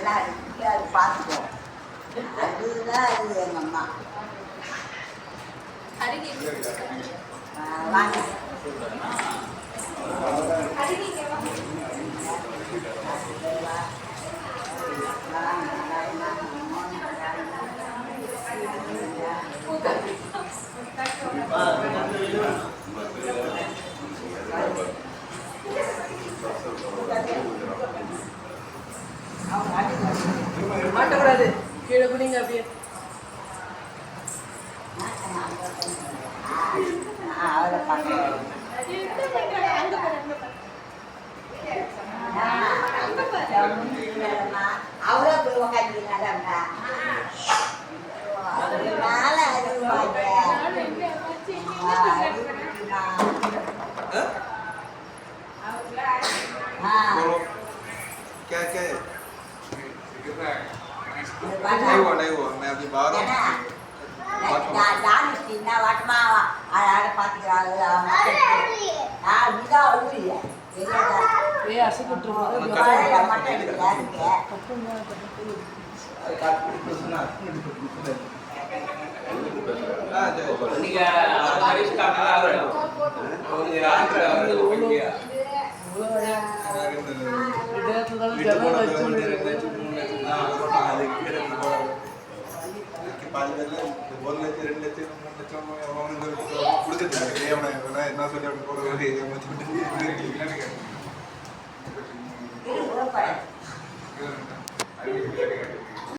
அதெல்லாம் இருக்கு அது பார்த்துக்கோ. அதுதான் அது எங்கள் அம்மா. ஆ, வாங்க. மாட்டக்கூடாது கீழே குனிங்க அப்படியே அவரை பார்க்க அவரே போய் உக்காந்துருக்காங்க அதனால அழுவாங்க ஆ बोलो क्या क्या है ஜாலிஸ்டின்னா வட்டமா அழகாக பார்த்துக்கிறாங்க நான் இதா ஊரில் நீங்க பாதி பேர்ல ஒரு லட்சம் ரெண்டு லட்சம் மூணு லட்சம் அவனுக்கு ஏவனை என்ன சொல்லி அப்படி போடுறது ஏமாத்தி விட்டு